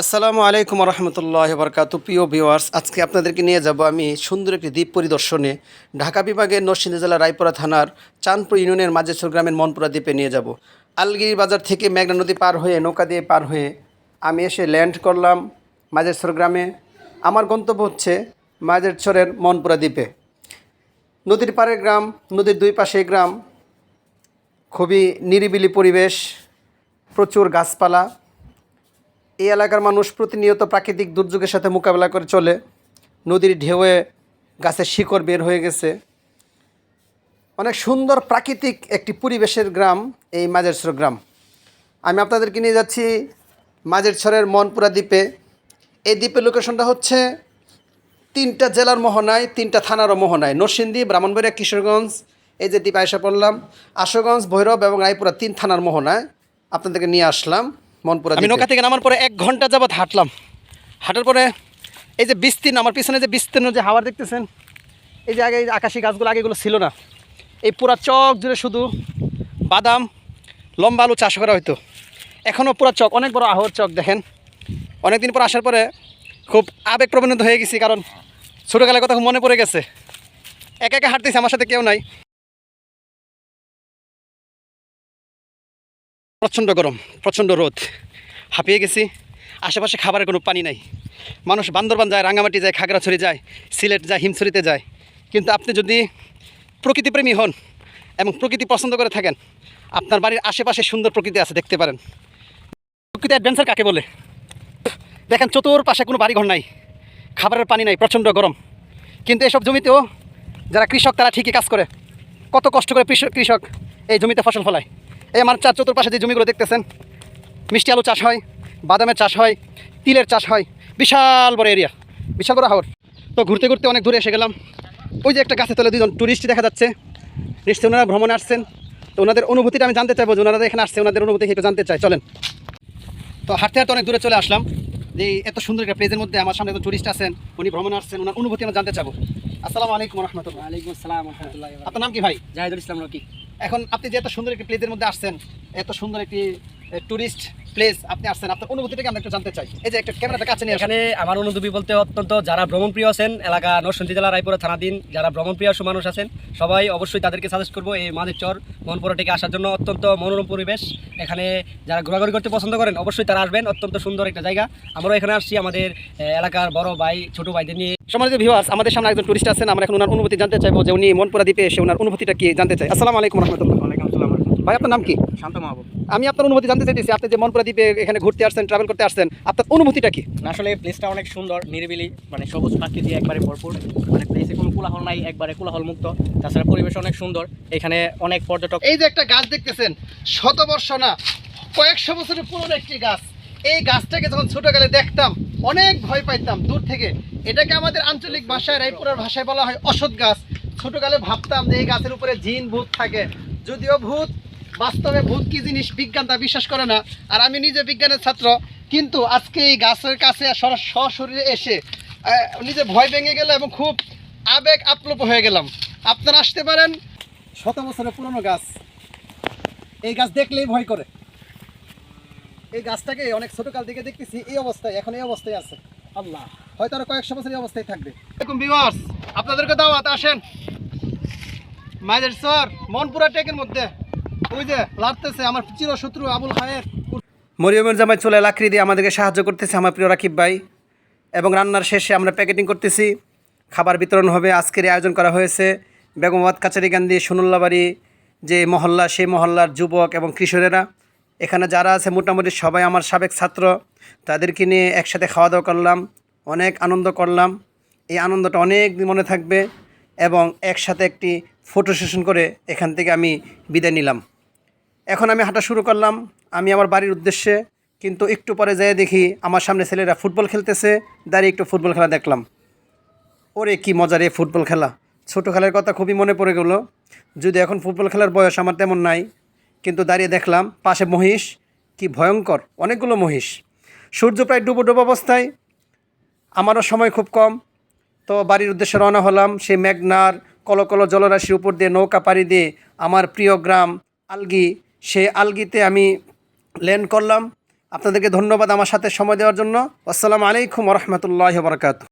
আসসালামু আলাইকুম রহমতুল্লাহ বরকাত প্রিয় ভিওয়ার্স আজকে আপনাদেরকে নিয়ে যাব আমি সুন্দর একটি দ্বীপ পরিদর্শনে। ঢাকা বিভাগের নরসিংদী জেলা রায়পুরা থানার চাঁদপুর ইউনিয়নের মাঝেশ্বর গ্রামের মনপুরা দ্বীপে নিয়ে যাব। আলগিরি বাজার থেকে মেঘনা নদী পার হয়ে, নৌকা দিয়ে পার হয়ে আমি এসে ল্যান্ড করলাম মাঝেশ্বর গ্রামে। আমার গন্তব্য হচ্ছে মাঝেশ্বরের মনপুরা দ্বীপে। নদীর পাড়ের গ্রাম, নদীর দুই পাশে গ্রাম। খুবই নিরিবিলি পরিবেশ, প্রচুর গাছপালা। এই এলাকার মানুষ প্রতিনিয়ত প্রাকৃতিক দুর্যোগের সাথে মোকাবেলা করে চলে। নদীর ঢেউয়ে গাছের শিকড় বের হয়ে গেছে। অনেক সুন্দর প্রাকৃতিক একটি পরিবেশের গ্রাম এই মাঝেরছর গ্রাম। আমি আপনাদেরকে নিয়ে যাচ্ছি মাঝেরছরের মনপুরা দ্বীপে। এই দ্বীপের লোকেশনটা হচ্ছে তিনটা জেলার মোহনায়, তিনটা থানারও মোহনায়। নরসিংদী, ব্রাহ্মণবাড়িয়া, কিশোরগঞ্জ, এই যে দ্বীপ আয়সা পড়লাম, আশুগঞ্জ, ভৈরব এবং রায়পুরা তিন থানার মোহনায়। আপনাদেরকে নিয়ে আসলাম। মনপুরা আমি নৌকা থেকে নামার পরে এক ঘণ্টা যাবৎ হাঁটলাম। হাঁটার পরে এই যে বিস্তীর্ণ আমার পিছনে যে বিস্তীর্ণ যে হাওয়ার দেখতেছেন এই যে আগে আকাশি গাছগুলো আগেগুলো ছিল না। এই পুরা চক জুড়ে শুধু বাদাম লম্বা আলু চাষ করা হতো এখনও পুরা চক অনেক বড় আহর চক দেখেন। অনেক দিন পর আসার পরে খুব আবেগ প্রবণিত হয়ে গেছি কারণ ছোটোকালের কথা খুব মনে পড়ে গেছে। একা একা হাঁটতেছি আমার সাথে কেউ নাই। প্রচণ্ড গরম, প্রচণ্ড রোদ। হাঁপিয়ে গেছি। আশেপাশে খাবারের কোনো পানি নাই। মানুষ বান্দরবান যায়, রাঙামাটি যায়, খাগড়াছড়ি যায়, সিলেট যায়, হিমছড়িতে যায়। কিন্তু আপনি যদি প্রকৃতিপ্রেমী হন এবং প্রকৃতি পছন্দ করে থাকেন, আপনার বাড়ির আশেপাশে সুন্দর প্রকৃতি আছে, দেখতে পারেন। প্রকৃতি অ্যাডভেঞ্চার কাকে বলে? দেখেন, চতুর্পাশে কোনো বাড়িঘর নাই। খাবারের পানি নাই, প্রচণ্ড গরম। কিন্তু এসব জমিতেও যারা কৃষক, তারা ঠিকই কাজ করে। কত কষ্ট করে কৃষক এই জমিতে ফসল ফলায়। এই আমার চার চতুর্পাশে যে জমিগুলো দেখতেছেন মিষ্টি আলু চাষ হয় বাদামের চাষ হয় তিলের চাষ হয় বিশাল বড় এরিয়া বিশাল বড় হাওর। তো ঘুরতে ঘুরতে অনেক দূরে এসে গেলাম। ওই যে একটা গাছে তলে দুজন টুরিস্ট দেখা যাচ্ছে। নিশ্চয়ই ওনারা ভ্রমণে আসছেন। তো ওনাদের অনুভূতিটা আমি জানতে চাইব যে ওনারা এখানে আসছে ওনাদের অনুভূতি একটু জানতে চাই। চলেন। তো হাঁটতে হাঁটতে অনেক দূরে চলে আসলাম। যে এত সুন্দর একটা প্লেসের মধ্যে আমার সামনে একজন টুরিস্ট আছেন উনি ভ্রমণে আসছেন ওনার অনুভূতি আমরা জানতে চাবো। আসসালামু আলাইকুম রহমতুল্লাহ। ওয়ালাইকুম আসসালাম রহমতুল্লাহ আপনার নাম কি ভাই? জাহিদুল ইসলাম রকি এখন আপনি যে এত সুন্দর একটি প্লেসের মধ্যে আসছেন এত সুন্দর একটি টুরিস্ট প্লেস আপনি আসছেন আপনার অনুভূতিটাকে আমরা একটু জানতে চাই। এই যে একটা ক্যামেরাটা কাছে নিয়ে এখানে আমার অনুভূতি বলতে অত্যন্ত যারা ভ্রমণ প্রিয় আছেন এলাকা নরসিংদী জেলা রায়পুরা থানাধীন যারা ভ্রমণ প্রিয় মানুষ আছেন সবাই অবশ্যই তাদেরকে সাজেস্ট করব এই মাদের চর মনপুরা থেকে আসার জন্য অত্যন্ত মনোরম পরিবেশ। এখানে যারা ঘোরাঘুরি করতে পছন্দ করেন অবশ্যই তারা আসবেন অত্যন্ত সুন্দর একটা জায়গা। আমরাও এখানে আসছি আমাদের এলাকার বড় ভাই ছোট ভাইদের নিয়ে। সম্মানিত ভিউয়ার্স আমাদের সামনে একজন টুরিস্ট আছেন আমরা এখন ওনার অনুভূতি জানতে চাইব যে উনি মনপুরা দ্বীপে এসে ওনার অনুভূতিটা কি জানতে চাই আসসালামু আলাইকুম রহমতুল্লাহ। ভাই আপনার নাম কি? শান্ত মাহবুব। আমি আপনার অনুভূতি জানতে চাইতেছি আপনি যে মনপুরা দ্বীপে এখানে ঘুরতে আসছেন ট্রাভেল করতে আসছেন আপনার অনুভূতিটা কি? আসলে প্লেসটা অনেক সুন্দর নিরিবিলি মানে সবুজ প্রাকৃতি একবারে ভরপুর। মানে প্লেসে কোনো কোলাহল নাই একবারে কোলাহল মুক্ত তাছাড়া পরিবেশ অনেক সুন্দর এখানে অনেক পর্যটক এই যে একটা গাছ দেখতেছেন শতবর্ষ না কয়েকশো বছরের পুরনো একটি গাছ। এই গাছটাকে যখন ছোটকালে দেখতাম অনেক ভয় পাইতাম দূর থেকে। এটাকে আমাদের আঞ্চলিক ভাষায় রায়পুরের ভাষায় বলা হয় অসৎ গাছ। ছোটকালে ভাবতাম যে এই গাছের উপরে জিন ভূত থাকে। যদিও ভূত বাস্তবে ভূত কি জিনিস বিজ্ঞান তা বিশ্বাস করে না। আর আমি নিজে বিজ্ঞানের ছাত্র কিন্তু আজকে এই গাছের কাছে সশরীরে এসে নিজে ভয় ভেঙে গেল এবং খুব আবেগ আপ্লুপ হয়ে গেলাম। আপনারা আসতে পারেন। শত বছরের পুরনো গাছ। এই গাছ দেখলেই ভয় করে। এই গাছটাকে অনেক ছোটকাল থেকে দেখতেছি এই অবস্থায় এখন এই অবস্থায় আছে। আল্লাহ হয়তো আরও কয়েকশো বছর এই অবস্থায় থাকবে। এরকম ভিউয়ার্স আপনাদেরকে দাওয়াত আসেন। মায়ের স্যার মনপুরা টেকের মধ্যে। মরিয়মের জামাই চলে লাকড়ি দিয়ে আমাদেরকে সাহায্য করতেছে আমার প্রিয় রাকিব ভাই। এবং রান্নার শেষে আমরা প্যাকেটিং করতেছি। খাবার বিতরণ হবে, আজকের আয়োজন করা হয়েছে। বেগমাবাদ কাছারিকান্দি সুনুল্লাবাড়ি যে মহল্লা, সেই মহল্লার যুবক এবং কিশোরেরা এখানে যারা আছে, মোটামুটি সবাই আমার সাবেক ছাত্র। তাদেরকে নিয়ে একসাথে খাওয়া দাওয়া করলাম, অনেক আনন্দ করলাম। এই আনন্দটা অনেক মনে থাকবে এবং একসাথে একটি ফটো সেশন করে এখান থেকে আমি বিদায় নিলাম। এখন আমি হাঁটা শুরু করলাম, আমি আমার বাড়ির উদ্দেশ্যে, কিন্তু একটু পরে যেয়ে দেখি আমার সামনে ছেলেরা ফুটবল খেলতেছে, দাঁড়িয়ে একটু ফুটবল খেলা দেখলাম। ওরে কি মজার রে ফুটবল খেলা। ছোটো খেলার কথা খুবই মনে পড়ে গেলো। যদি এখন ফুটবল খেলার বয়স আমার তেমন নাই, কিন্তু দাঁড়িয়ে দেখলাম, পাশে মহিষ, কি ভয়ঙ্কর, অনেকগুলো মহিষ। সূর্য প্রায় ডুবো ডুবো অবস্থায়, আমারও সময় খুব কম। তো বাড়ির উদ্দেশ্যে রওনা হলাম, সেই মেঘনার কলকল জলরাশির উপর দিয়ে নৌকা পাড়ি দিয়ে আমার প্রিয় গ্রাম আলগি সেই আলগিতে আমি ল্যান্ড করলাম। আপনাদেরকে ধন্যবাদ আমার সাথে সময় দেওয়ার জন্য। আসসালামু আলাইকুম রহমতুল্লাহ বরকাত